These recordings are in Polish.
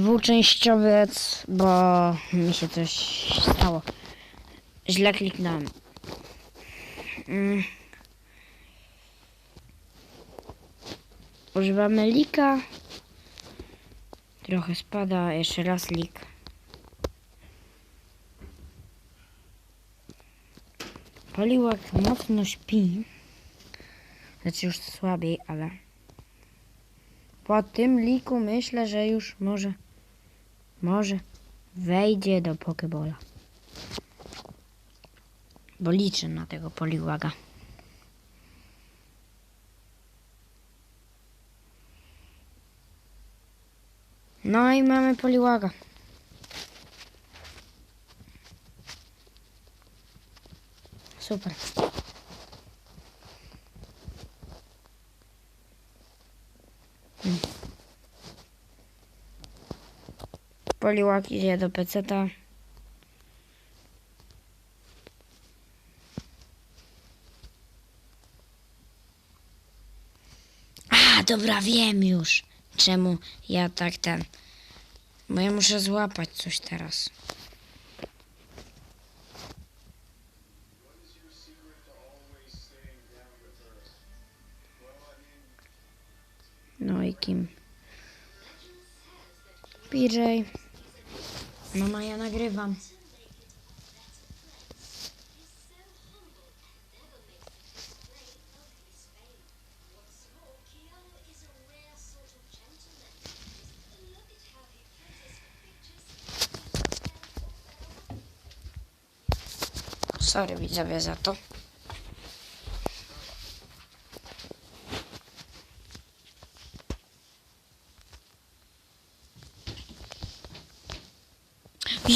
dwuczęściowiec, bo mi się coś stało. Źle kliknąłem. Mm. Używamy lika. Trochę spada, jeszcze raz lik. Poliłak mocno śpi. Znaczy już słabiej, ale po tym liku myślę, że już może może wejdzie do Pokebola. Bo liczę na tego poliłaga. No i mamy poliłaga. Super. Poliłak idzie do peceta. A, dobra, wiem już. Czemu ja tak ten. Bo ja muszę złapać coś teraz. No i kim? PJ. Mama, ja nagrywam. Sorry widzowie za to.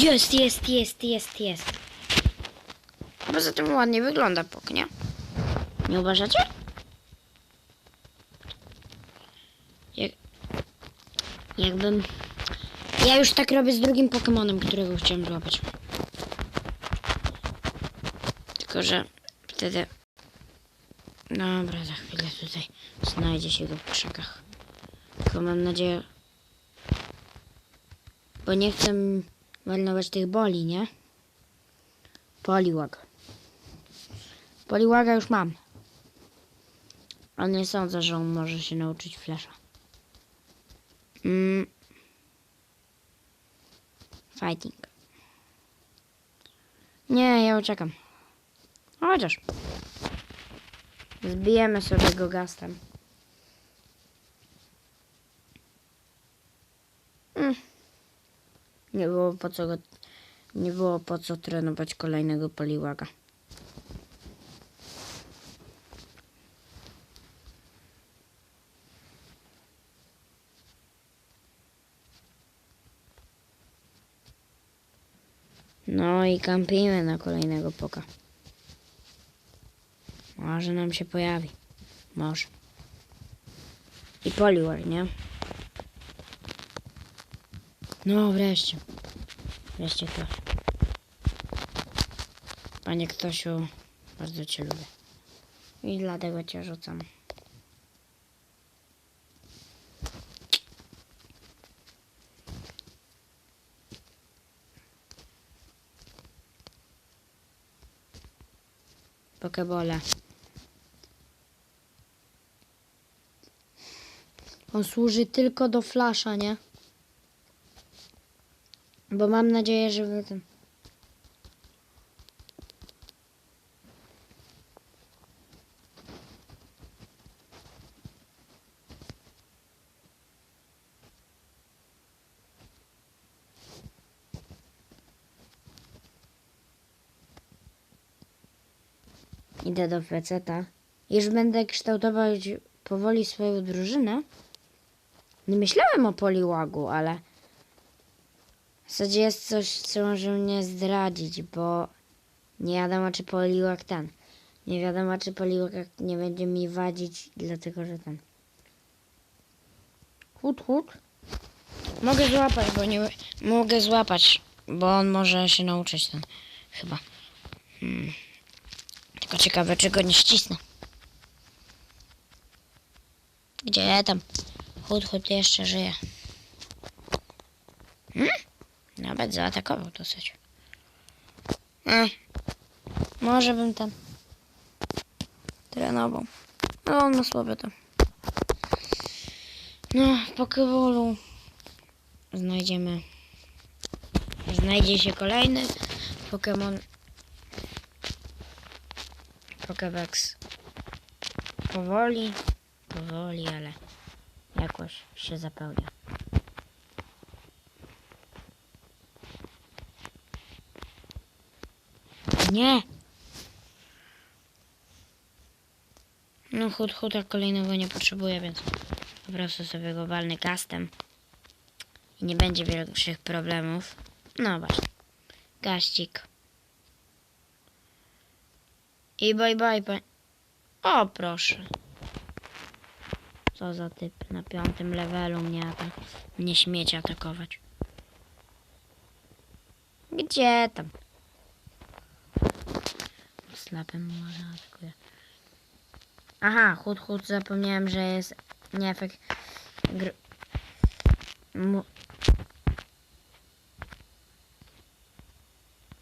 Jest, jest, jest, jest, jest. Poza tym ładnie wygląda pok, nie? Nie uważacie? Jak... Jakbym... Ja już tak robię z drugim Pokemonem, którego chciałem złapać. Tylko, że wtedy... Dobra, za chwilę tutaj znajdzie się go w krzakach. Tylko mam nadzieję... Bo nie chcę marnować tych boli, nie? Poliłag. Poliłaga już mam. Ale nie sądzę, że on może się nauczyć flesza. Mm. Fighting. Nie, ja uciekam. Chociaż. Zbijemy sobie go gastem. Mm. Nie było po co go, nie było po co trenować kolejnego poliłaga. No i kampimy na kolejnego poka. Może nam się pojawi. Może. I poliwag, nie? No wreszcie. Wreszcie ktoś. Panie Ktosiu, bardzo Cię lubię. I dlatego Cię rzucam. Pokebole. On służy tylko do flasza, nie? Bo mam nadzieję, że ten. Idę do peceta. Już będę kształtować powoli swoją drużynę. Nie myślałem o poliłagu, ale w zasadzie jest coś, co może mnie zdradzić, bo nie wiadomo, czy poliłak ten. Nie wiadomo, czy poliłak nie będzie mi wadzić, dlatego że ten. Chód, chód. Mogę złapać, bo nie mogę złapać, bo on może się nauczyć ten. Chyba. Hmm. Tylko ciekawe, czy go nie ścisnę. Gdzie tam? Chód, chód jeszcze żyje. Nawet zaatakował dosyć. E, może bym tam trenował. No on ma słabe to. No, w Pokebolu znajdziemy. Znajdzie się kolejny Pokémon. Pokedex. Powoli, powoli, ale jakoś się zapełnia. Nie! No chud chuda kolejnego nie potrzebuję, więc po prostu sobie go walny kastem. I nie będzie większych problemów. No właśnie. Gaścik. I bye bye, pa... O, proszę. Co za typ na piątym levelu mnie, atak... mnie śmieci atakować. Gdzie tam? Slapem może atakuje. Aha, chud chud zapomniałem, że jest nie efekt gr... Mu...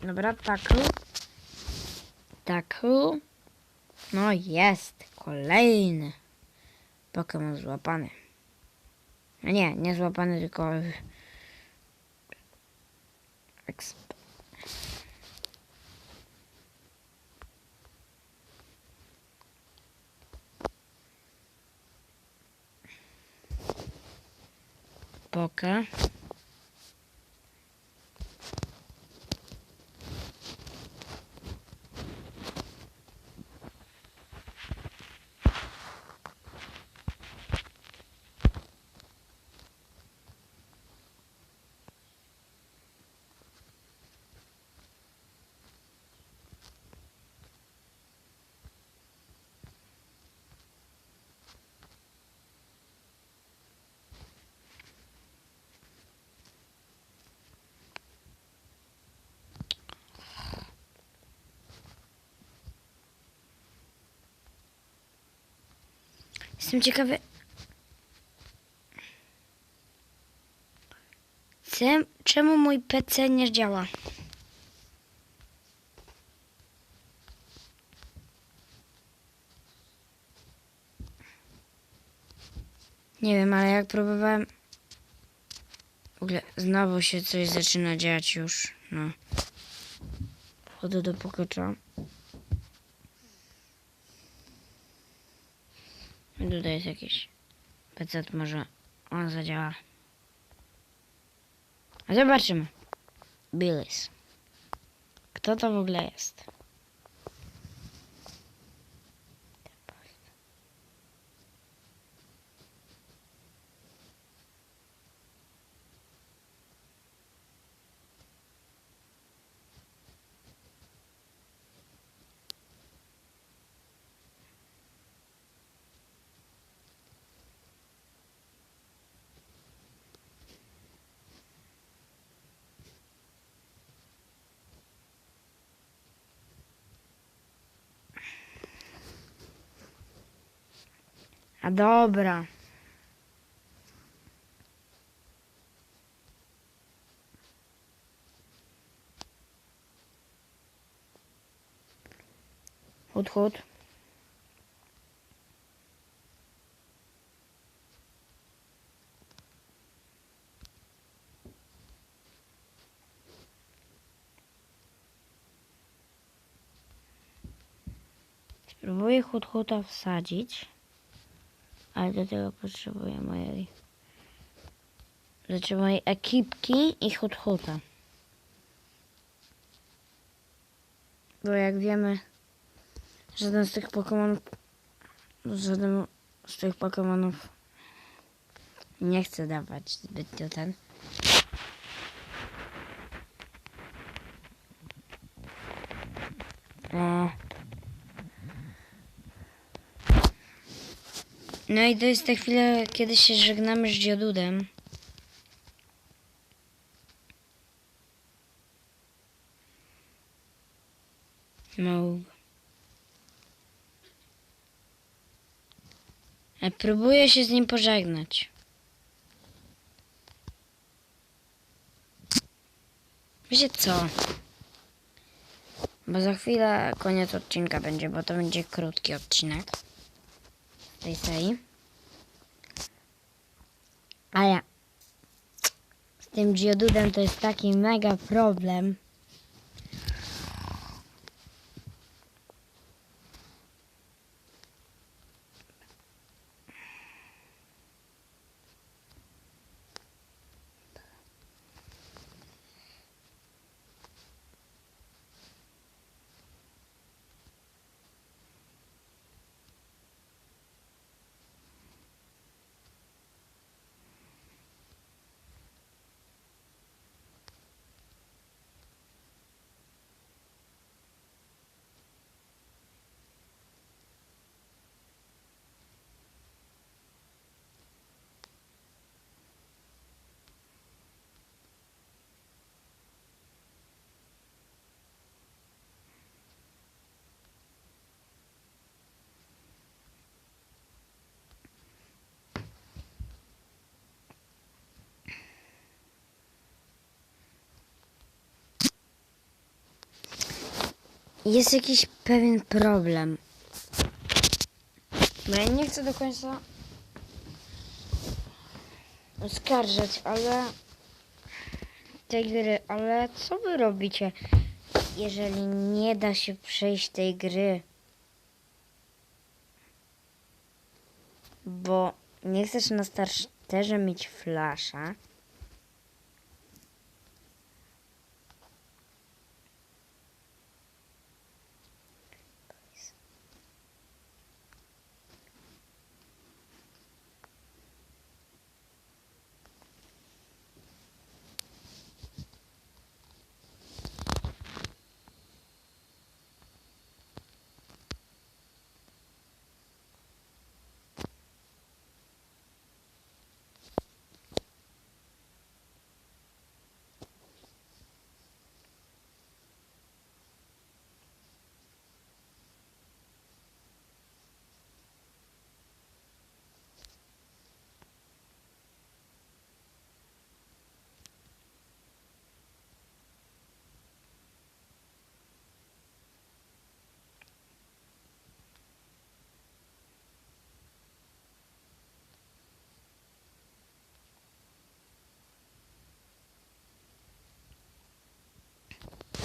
Dobra, taku. Taku. No jest, kolejny Pokémon złapany. A nie, nie złapany, tylko Exp. Poka. Jestem ciekawy. Czemu mój PC nie działa? Nie wiem, ale jak próbowałem. W ogóle znowu się coś zaczyna dziać już. No. Wchodzę do pokocza. Tutaj jest jakiś PC, może on zadziała. A zobaczymy. Billis. Kto to w ogóle jest? A dobra. Chód. Spróbuję chuta wsadzić. Ale do tego potrzebuję mojej. Znaczy mojej ekipki i hut huta. Bo jak wiemy, żaden z tych Pokémonów. Żaden z tych Pokémonów nie chce dawać zbytnio ten. E. No i to jest ta chwila, kiedy się żegnamy z dziadudem. No. Ja próbuję się z nim pożegnać. Wiecie co? Bo za chwilę koniec odcinka będzie, bo to będzie krótki odcinek tej serii. A ja z tym Geodudem to jest taki mega problem. Jest jakiś pewien problem. Bo ja nie chcę do końca oskarżać, ale tej gry, ale co wy robicie, jeżeli nie da się przejść tej gry? Bo nie chcesz na starterze mieć flasza.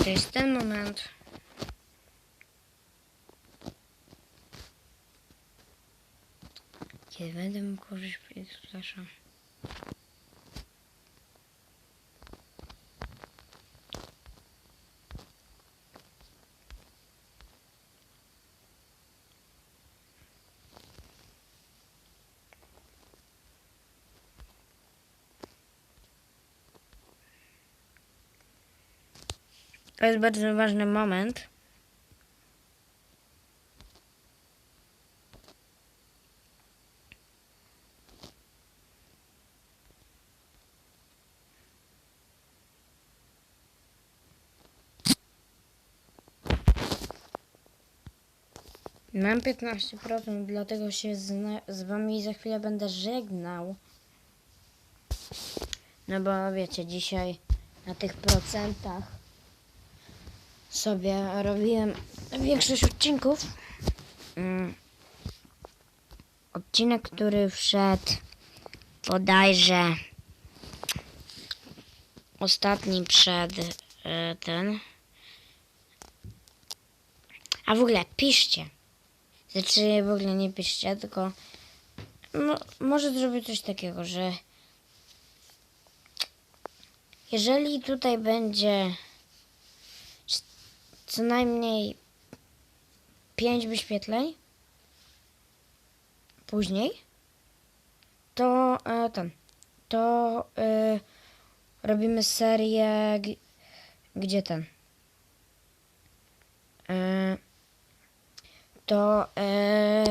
To jest ten moment. Kiedy będę mógł użyć flasza. To jest bardzo ważny moment. Mam 15%, dlatego się z, z wami za chwilę będę żegnał. No bo wiecie, dzisiaj na tych procentach sobie robiłem większość odcinków. Mm. Odcinek, który wszedł bodajże ostatni przed e, ten. A w ogóle piszcie. Znaczy w ogóle nie piszcie, tylko może zrobię coś takiego, że jeżeli tutaj będzie co najmniej 5 wyświetleń później, to e, ten, to e, robimy serię, gdzie ten, e, to e,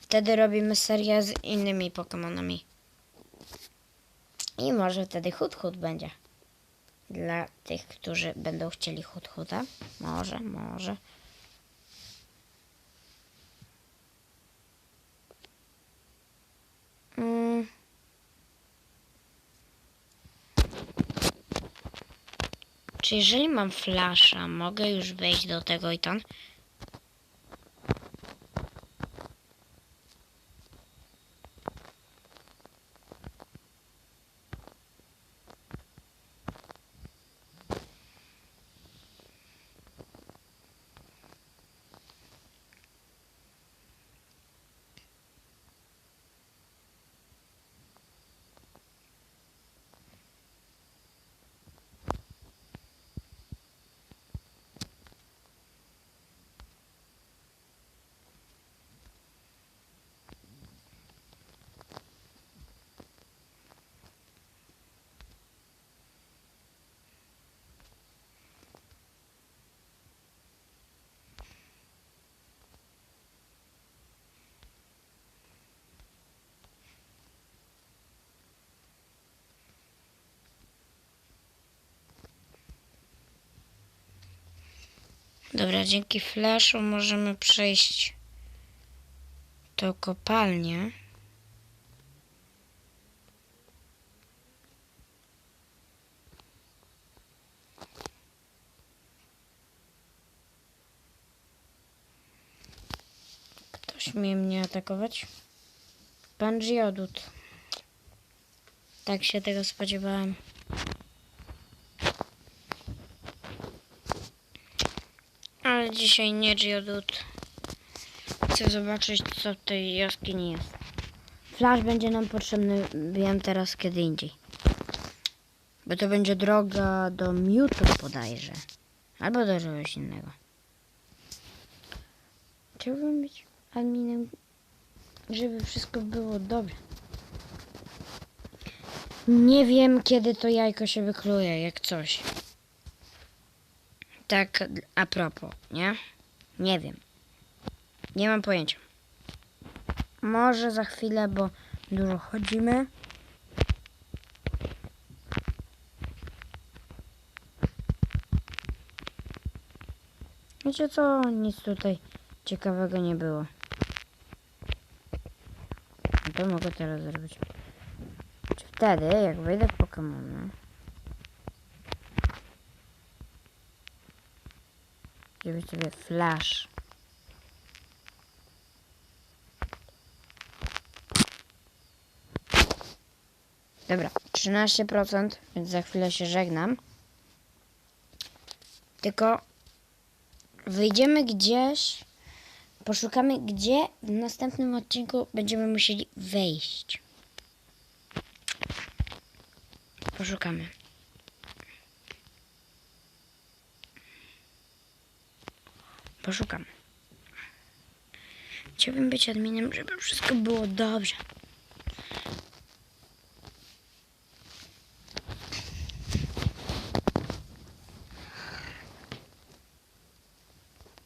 wtedy robimy serię z innymi Pokemonami. I może wtedy hut hut będzie. Dla tych, którzy będą chcieli hut huta. Może, może. Mm. Czy jeżeli mam flasza, mogę już wejść do tego i tam? Dobra, dzięki flashu możemy przejść do kopalnię. Ktoś śmie mnie atakować? Pan Giodut. Tak się tego spodziewałem. Ale dzisiaj nie Geodut. Chcę zobaczyć, co w tej jaskini jest. Flash będzie nam potrzebny, wiem teraz kiedy indziej. Bo to będzie droga do Mewtwo bodajże. Albo do czegoś innego. Chciałbym być adminem, żeby wszystko było dobrze. Nie wiem, kiedy to jajko się wykluje, jak coś. Tak a propos, nie? Nie wiem. Nie mam pojęcia. Może za chwilę, bo dużo chodzimy. Wiecie co? Nic tutaj ciekawego nie było. To mogę teraz zrobić. Czy wtedy, jak wejdę w Pokemony, zrobić sobie flash. Dobra, 13%, więc za chwilę się żegnam. Tylko wyjdziemy gdzieś, poszukamy gdzie w następnym odcinku będziemy musieli wejść. Poszukamy. Poszukam. Chciałbym być adminem, żeby wszystko było dobrze.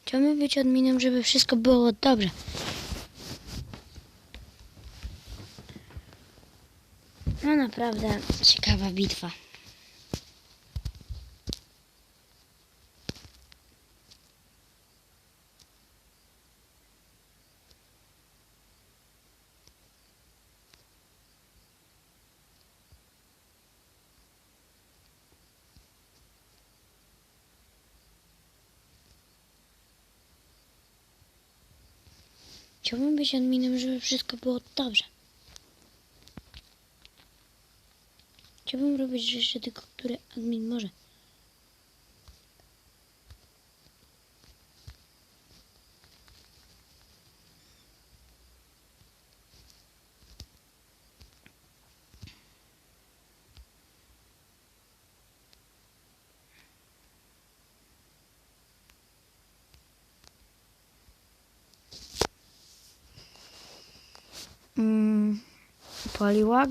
Chciałbym być adminem, żeby wszystko było dobrze. No naprawdę ciekawa bitwa. Chciałbym być adminem, żeby wszystko było dobrze. Chciałbym robić rzeczy tylko, które admin może. Mm, Poliłag.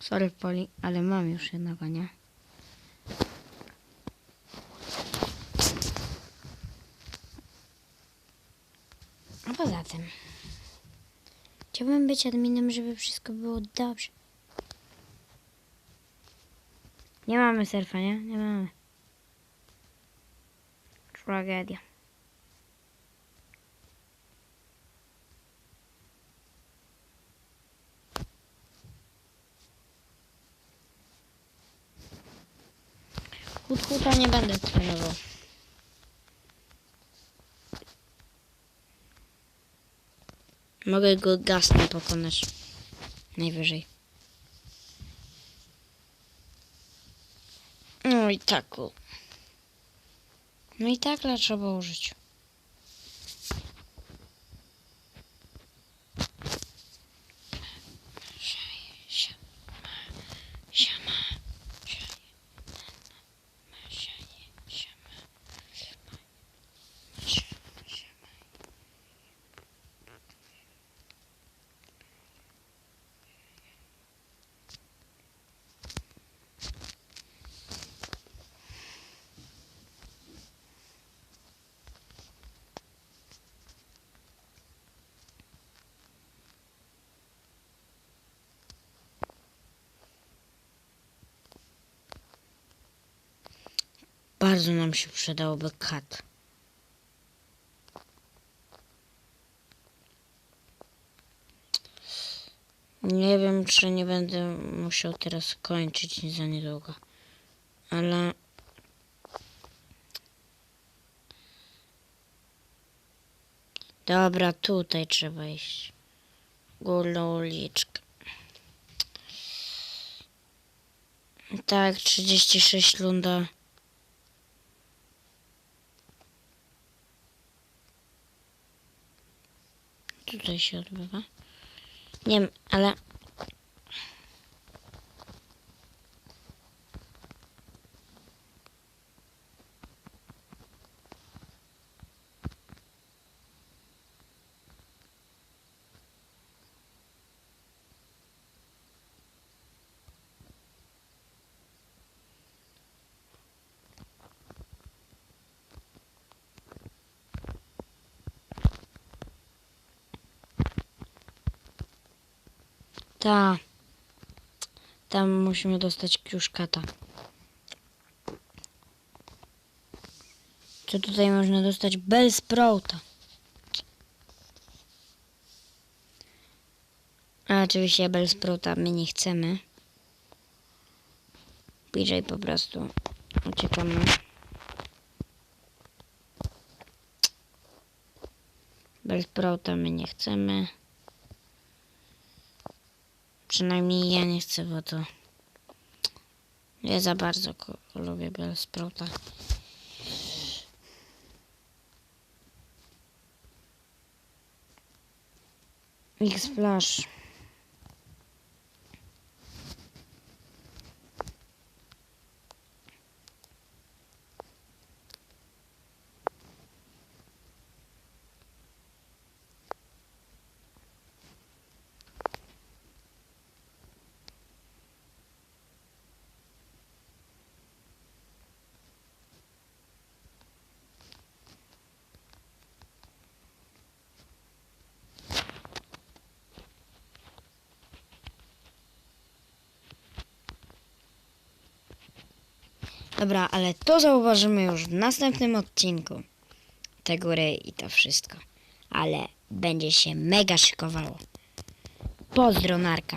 Sorry, Poli, ale mam już jednego, nie? A poza tym, chciałbym być adminem, żeby wszystko było dobrze. Nie mamy surfa, nie? Nie mamy. Tragedia. Hut huta nie będę trenował. Mogę go gastem pokonać. Najwyżej. No i tak. No i tak trzeba użyć. Bardzo nam się przydałby kat. Nie wiem, czy nie będę musiał teraz kończyć za niedługo. Ale. Dobra, tutaj trzeba iść. Górną uliczkę. Tak, 36 lunda. Tutaj się odbywa. Nie wiem, ale. Ta. Tam musimy dostać kiuszkata. Co tutaj można dostać? Bellsprouta. A oczywiście Bellsprouta my nie chcemy. PJ po prostu uciekamy. Bellsprouta my nie chcemy. Przynajmniej ja nie chcę, bo to nie za bardzo lubię Bellsprouta. X-Flash. Dobra, ale to zauważymy już w następnym odcinku. Te góry i to wszystko. Ale będzie się mega szykowało. Pozdro, Narka.